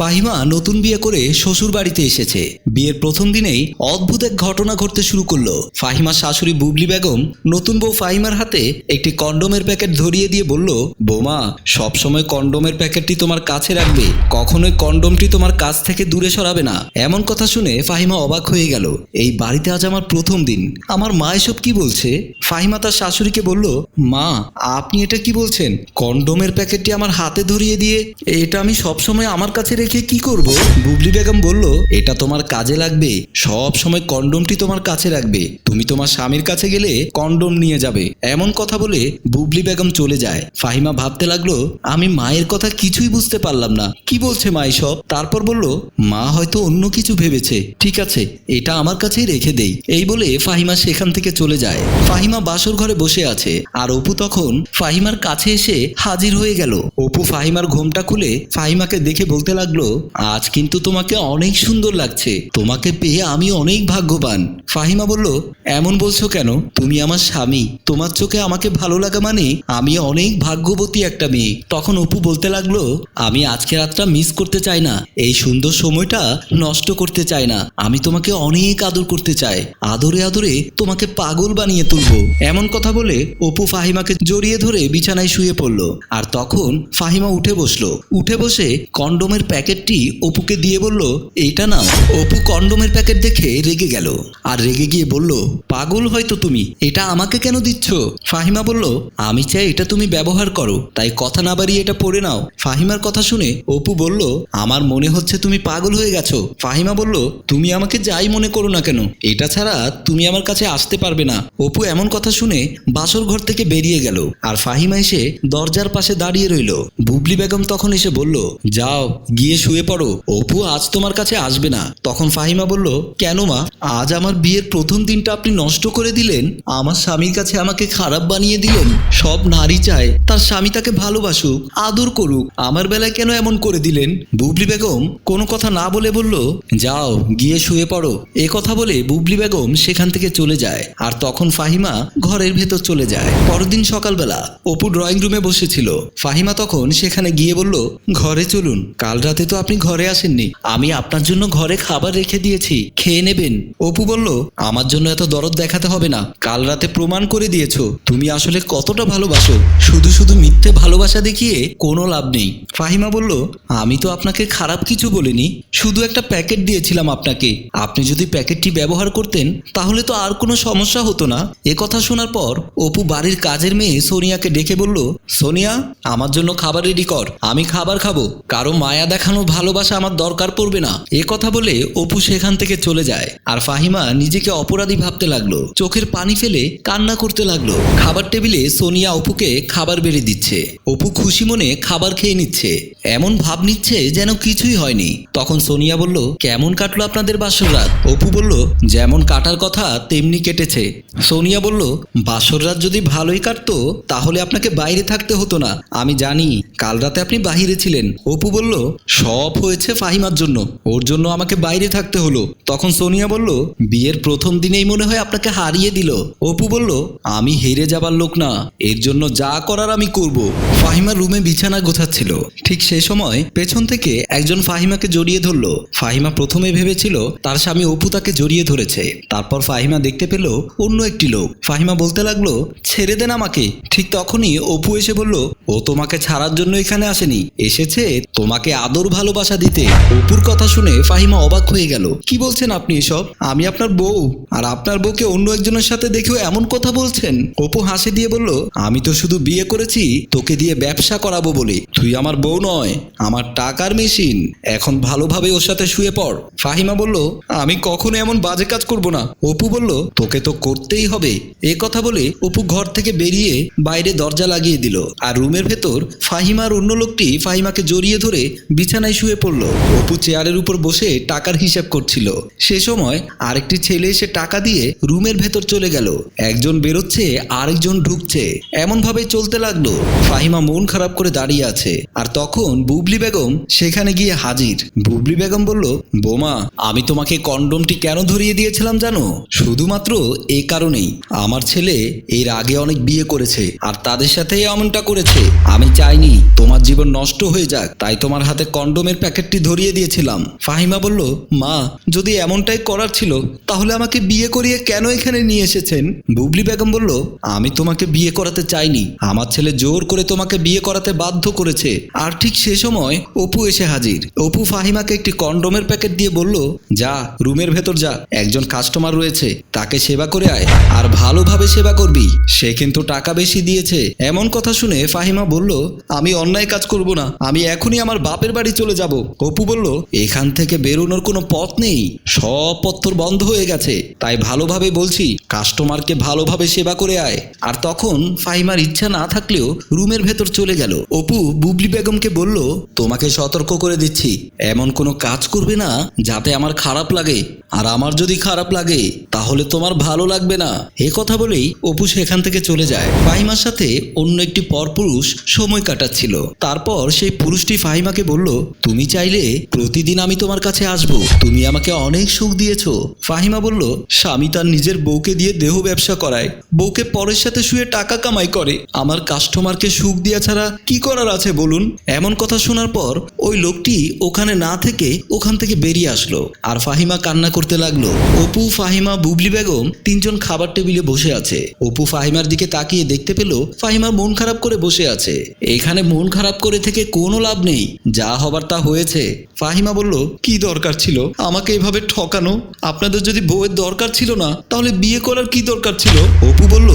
ফাহিমা নতুন বিয়ে করে শ্বশুর বাড়িতে এসেছে। বিয়ের প্রথম দিনেই অদ্ভুত এক ঘটনা ঘটতে শুরু করল। ফাহিমার শাশুড়ি বুবলি বেগম নতুন বউ ফাহিমার হাতে একটি কন্ডোমের প্যাকেট ধরিয়ে দিয়ে বলল, বোমা, সবসময় কন্ডোমের প্যাকেটটি তোমার কাছে রাখবে। কখনোই কন্ডোমটি তোমার কাছ থেকে দূরে সরাবে না। এমন কথা শুনে ফাহিমা অবাক হয়ে গেল, এই বাড়িতে আজ আমার প্রথম দিন। আমার মা এসব কি বলছে? ফাহিমা তার শাশুড়িকে বলল, মা, আপনি এটা কি বলছেন? কন্ডোমের প্যাকেটটি আমার হাতে ধরিয়ে দিয়ে, এটা আমি সবসময় আমার কাছে রেখে কি করব? বুবলি বেগম বলল, এটা তোমার কাজে লাগবে। সব সময় কন্ডোমটি তোমার কাছে রাখবে। তুমি তোমার স্বামীর কাছে গেলে কন্ডোম নিয়ে যাবে। এমন কথা বলে বুবলি বেগম চলে যায়। ফাহিমা ভাবতে লাগল, আমি মায়ের কথা কিছুই বুঝতে পারলাম না। কি বলছে মা সব তারপর বলল, মা হয়তো অন্য কিছু ভেবেছে। ঠিক আছে, এটা আমার কাছেই রেখে দেই। এই বলে ফাহিমা সেখান থেকে চলে যায়। ফাহিমা বাসর ঘরে বসে আছে। আর অপু তখন ফাহিমার কাছে এসে হাজির হয়ে গেল। অপু ফাহিমার ঘোমটা খুলে ফাহিমাকে দেখে বলতে লাগল আজ কিন্তু তোমাকে অনেক সুন্দর লাগছে। তোমাকে পেয়ে আমি অনেক ভাগ্যবান। ফাহিমা বলল, এমন বলছো কেন? তুমি আমার স্বামী। তোমার চোখে আমাকে ভালো লাগা মানে আমি অনেক ভাগ্যবতী একটা মেয়ে। তখন অপু বলতে লাগল, আমি আজকে রাতটা মিস করতে চাই না। এই সুন্দর সময়টা নষ্ট করতে চাই না। আমি তোমাকে অনেক আদর করতে চাই। আদরে আদরে তোমাকে পাগল বানিয়ে তুলবো। এমন কথা বলে অপু ফাহিমাকে জড়িয়ে ধরে বিছানায় শুয়ে পড়ল। আর তখন ফাহিমা উঠে বসল। উঠে বসে কন্ডোমের প্যাকেটটি অপুকে দিয়ে বলল, এইটা নাও। অপু কন্ডোমের প্যাকেট দেখে রেগে গেল আর রেগে গিয়ে বলল, পাগল হয়তো তুমি, এটা আমাকে কেন দিচ্ছ? ফাহিমা বলল, আমি চাই এটা তুমি ব্যবহার করো, তাই কথা না বাড়িয়ে এটা পড়ে নাও। ফাহিমার কথা শুনে অপু বলল, আমার মনে হচ্ছে তুমি পাগল হয়ে গেছো। ফাহিমা বলল, তুমি আমাকে যাই মনে করো না কেন, এটা ছাড়া তুমি আমার কাছে আসতে পারবে না। অপু এমন কথা শুনে বাসর ঘর থেকে বেরিয়ে গেল আর ফাহিমা এসে দরজার পাশে দাঁড়িয়ে রইল। বুবলি বেগম তখন এসে বলল, যাও, গিয়ে শুয়ে পড়ো। অপু আজ তোমার কাছে আসবে না। তখন ফাহিমা বলল, কেন মা? আজ আমার বিয়ের প্রথম দিনটা আপনি নষ্ট করে দিলেন। আমার স্বামীর কাছে আমাকে খারাপ বানিয়ে দিলেন। সব নারী চায়, তার স্বামী তাকে ভালোবাসুক, আদর করুক। আমার বেলায় কেন এমন করে দিলেন? বুবলি বেগম কোনো কথা না বলে বলল, যাও, গিয়ে শুয়ে পড়ো। এ কথা বলে বুবলি বেগম সেখান থেকে চলে যায়। আর তখন ফাহিমা ঘরের ভেতর চলে যায়। পরদিন সকালবেলা অপু ড্রয়িং রুমে বসেছিল। ফাহিমা তখন সেখানে গিয়ে বলল, ঘরে চলুন, কাল রাতে তো আপনি ঘরে আসেননি। আমি আপনার জন্য ঘরে খাবার রেখে দিয়েছি। খেয়ে নেবেন। অপু বলল, আমার জন্য এত দরদ দেখাতে হবে না। কাল রাতে প্রমাণ করে দিয়েছ। তুমি আসলে কতটা ভালোবাসো। শুধু শুধু মিথ্যে ভালোবাসা দেখিয়ে কোনো লাভ নেই। ফাহিমা বলল, আমি তো আপনাকে খারাপ কিছু বলিনি। শুধু একটা প্যাকেট দিয়েছিলাম আপনাকে। আপনি যদি প্যাকেটটি ব্যবহার করতেন, তাহলে তো আর কোনো সমস্যা হতো না। এ কথা শোনার পর, অপু বাড়ির কাজের মেয়ে সোনিয়াকে ডেকে বলল, সোনিয়া, আমার জন্য খাবার রেডি কর। আমি খাবার খাব। কারও মায়া দেখানো ভালোবাসা আমার দরকার পড়বে না। এ কথা বলে অপু সেখান থেকে চলে যায়। আর ফাহিমা নিজেকে অপরাধী ভাবতে লাগল। চোখের পানি ফেলে কান্না করতে লাগল। খাবার টেবিলে সোনিয়া অপুকে খাবার বেড়ে দিচ্ছে। অপু খুশি মনে খাবার খেয়ে নিচ্ছে। এমন ভাব নিচ্ছে যেন কিছুই হয়নি। তখন সোনিয়া বলল, কেমন কাটলো আপনাদের বাসর রাত? অপু বলল, যেমন কাটার কথা, তেমনি কেটেছে। সোনিয়া বলল, বাসর রাত যদি ভালোই কাটতো, তাহলে আপনাকে বাইরে থাকতে হতো না। আমি জানি, কাল রাতে আপনি বাহিরে ছিলেন। অপু বলল সব হয়েছে ফাহিমার জন্য। ওর জন্য আমাকে বাইরে থাকতে হলো। তখন সোনিয়া বলল, বিয়ের প্রথম দিনেই মনে হয় আপনাকে হারিয়ে দিল। অপু বলল, আমি হেরে যাবার লোক না। এর জন্য যা করার আমি করব। ফাহিমা রুমে বিছানা গোছাচ্ছিল। ঠিক সেই সময় পেছন থেকে একজন ফাহিমাকে জড়িয়ে ধরলো। ফাহিমা প্রথমে ভেবেছিল, তার স্বামী অপু তাকে জড়িয়ে ধরেছে। তারপর ফাহিমা দেখতে পেল অন্য একটি লোক। ফাহিমা বলতে লাগল, ছেড়ে দেন আমাকে। ঠিক তখনই অপু এসে বলল, ও তোমাকে ছাড়ার জন্য এখানে আসেনি। এসেছে তোমাকে আদর ভালোবাসা দিতে। অপুর কথা শুনে ফাহিমা অবাক হয়ে গেল। কি বলছেন আপনি এসব? আমি আপনার বউ, আর আপনার বউকে অন্য একজনের সাথে দেখেও এমন কথা বলছেন? অপু হাসি দিয়ে বলল, আমি তো শুধু বিয়ে করেছি, তোকে দিয়ে ব্যবসা করাবো বলে। তুই আমার বউ নয়, আমার টাকার মেশিন। এখন ভালোভাবে ওর সাথে শুয়ে পড়। ফাহিমা বলল, আমি কখনো এমন বাজে কাজ করব না। অপু বলল, তোকে তো করতেই হবে। এ কথা বলে অপু ঘর থেকে বেরিয়ে বাইরে দরজা লাগিয়ে দিল। আর রুমের ভেতর ফাহিমার অন্য লোকটি ফাহিমাকে জড়িয়ে ধরে বিছানায় শুয়ে পড়ল। অপু চেয়ারের উপর বসে টাকার হিসাব করছিল। সে সময় আরেকটি ছেলে এসে টাকা দিয়ে রুমের ভেতর চলে গেল। একজন বেরোচ্ছে, আরেকজন ঢুকছে। এমন ভাবে চলতে লাগল। ফাহিমা মন খারাপ করে দাঁড়িয়ে আছে। আর তখন বুবলি বেগম সেখানে গিয়ে হাজির। বুবলি বেগম বলল, বোমা, আমি তোমাকে কন্ডোমটি কেন ধরিয়ে দিয়েছিলাম জানো? শুধুমাত্র এই কারণেই। আমার ছেলে এর আগে অনেক বিয়ে করেছে আর তাদের সাথে এমনটা করেছে। আমি চাইনি তোমার জীবন নষ্ট হয়ে যাক, তাই তোমার হাতে কন্ডম কন্ডোমের প্যাকেটটি ধরিয়ে দিয়েছিলাম। ফাহিমা বলল, মা, যদি এমনটাই করার ছিল, তাহলে আমাকে বিয়ে করিয়ে কেন এখানে নিয়ে এসেছেন? বুবলি বেগম বলল, আমি তোমাকে বিয়ে করাতে চাইনি। আমার ছেলে জোর করে তোমাকে বিয়ে করাতে বাধ্য করেছে। আর ঠিক সে সময় অপু এসে হাজির। অপু ফাহিমাকে একটি কন্ডোমের প্যাকেট দিয়ে বলল, যা, রুমের ভেতর যা। একজন কাস্টমার রয়েছে। তাকে সেবা করে আয়। আর ভালোভাবে সেবা করবি। সে কিন্তু টাকা বেশি দিয়েছে। এমন কথা শুনে ফাহিমা বলল, আমি অন্যায় কাজ করব না। আমি এখনই আমার বাপের বাড়ি চলে যাব। অপু বলল, এখান থেকে বেরোনোর কোনো পথ নেই। সব পত্তর বন্ধ হয়ে গেছে। তাই ভালোভাবে বলছি, কাস্টমারকে ভালোভাবে সেবা করে আয়। আর তখন ফাহিমার ইচ্ছা না থাকলেও রুমের ভেতর চলে গেল। অপু বুবলি বেগমকে বলল, তোমাকে সতর্ক করে দিচ্ছি। এমন কোনো কাজ করবে না যাতে আমার খারাপ লাগে। আর আমার যদি খারাপ লাগে, তাহলে তোমার ভালো লাগবে না। এ কথা বলেই অপু সেখান থেকে চলে যায়। ফাহিমার সাথে অন্য একটি পরপুরুষ সময় কাটাচ্ছিল। তারপর সেই পুরুষটি ফাহিমাকে বলল তুমি চাইলে প্রতিদিন আমি তোমার কাছে আসব। তুমি আমাকে অনেক সুখ দিয়েছ। ফাহিমা বলল, স্বামী তার নিজের বউকে দিয়ে দেহ ব্যবসা করায়। বউকে পরের সাথে শুয়ে টাকা কামাই করে। আমার কাস্টমারকে সুখ দেওয়া ছাড়া কি করার আছে বলুন? এমন কথা শোনার পর ওই লোকটি ওখানে না থেকে ওখান থেকে বেরিয়ে আসলো। আর ফাহিমা কান্না করতে লাগল। অপু, ফাহিমা, বুবলি বেগম তিনজন খাবার টেবিলে বসে আছে। অপু ফাহিমার দিকে তাকিয়ে দেখতে পেল, ফাহিমা মন খারাপ করে বসে আছে। এখানে মন খারাপ করে থেকে কোনো লাভ নেই। যা হবার তা হয়েছে। ফাহিমা বলল, কি দরকার ছিল? আমাকে এভাবে ঠকানো? আপনাদের যদি বউয়ের দরকার ছিল না, তাহলে বিয়ে করার কি দরকার ছিল? অপু বলল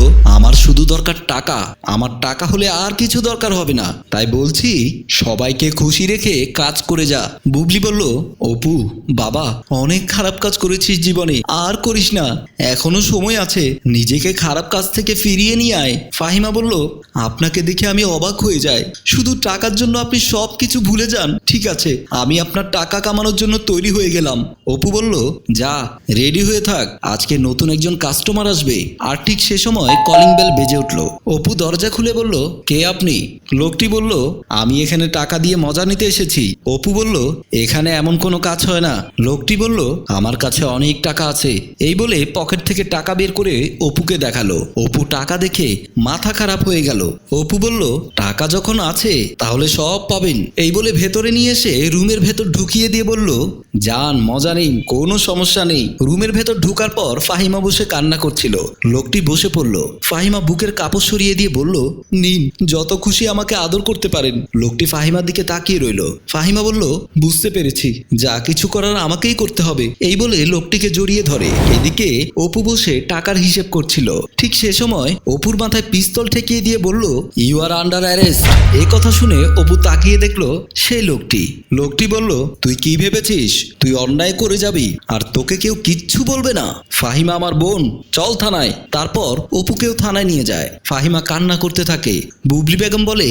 শুধু দরকার টাকা। আমার টাকা হলে আর কিছু দরকার হবে না। তাই বলছি, সবাইকে খুশি রেখে কাজ করে যা। বুবলি বলল, অপু, বাবা, অনেক খারাপ কাজ করেছিস জীবনে। আর করিস না। এখনও সময় আছে। নিজেকে খারাপ কাজ থেকে ফিরিয়ে নিয়ে আয়। ফাহিমা বলল, আপনাকে দেখে আমি অবাক হয়ে যাই। শুধু টাকার জন্য আপনি সব কিছু ভুলে যান, ঠিক আছে। আমি আপনার টাকা কামানোর জন্য তৈরি হয়ে গেলাম। অপু বলল, যা রেডি হয়ে থাক। আজকে নতুন একজন কাস্টমার আসবে। আর ঠিক সে সময় কলিং বেল বেজে উঠল। অপু দরজা খুলে বলল, কে আপনি? লোকটি বলল, আমি এখানে টাকা দিয়ে মজা নিতে এসেছি। অপু বলল, এখানে এমন কোনো কাজ হয় না। লোকটি বলল, আমার কাছে অনেক টাকা আছে। এই বলে পকেট থেকে টাকা বের করে অপুকে দেখাল। অপু টাকা দেখে মাথা খারাপ হয়ে গেল। অপু বলল, টাকা যখন আছে, তাহলে সব পাবেন। এই বলে ভেতরে নিয়ে এসে রুমের ভেতর ঢুকিয়ে দিয়ে বলল, যান, মজা নেই কোনো সমস্যা নেই। রুমের ভেতর ঢুকার পর ফাহিমা বসে কান্না করছিল। লোকটি বসে পড়ল। ফাহিমা বুকের কাপড় সরিয়ে দিয়ে বলল, নিন, যত খুশি আমাকে আদর করতে পারেন। লোকটি ফাহিমার দিকে তাকিয়ে রইল। ফাহিমা বলল, বুঝতে পেরেছি। যা কিছু করার আমাকেই করতে হবে। এই বলে লোকটিকে জড়িয়ে ধরে। এদিকে অপু বসে টাকার হিসেব করছিল। ঠিক সে সময় অপুর মাথায় পিস্তল ঠেকিয়ে দিয়ে বলল ইউ আর আন্ডার অ্যারেস্ট এই কথা শুনে অপু তাকিয়ে দেখল সেই লোকটি। লোকটি বলল, তুই কি ভেবেছিস? তুই অন্যায় করে যাবি, আর তোকে কেউ কিচ্ছু বলবে না। ফাহিমা আমার বোন, চল থানায়। তারপর অপুকেও থানায় নিয়ে যায়। ফাহিমা কান্না করতে থাকে। বুবলি বেগম বলে,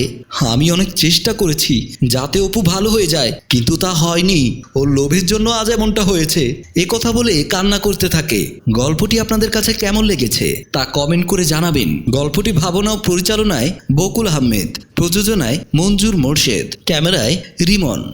আমি অনেক চেষ্টা করেছি, যাতে অপু ভালো হয়ে যায়, কিন্তু তা হয়নি। ওর লোভের জন্য আজ এমনটা হয়েছে। এ কথা বলে কান্না করতে থাকে। গল্পটি আপনাদের কাছে কেমন লেগেছে, তা কমেন্ট করে জানাবেন। গল্পটি ভাবনা ও পরিচালনায় বকুল আহমেদ, প্রযোজনায় মঞ্জুর মোর্শেদ, ক্যামেরায় রিমন।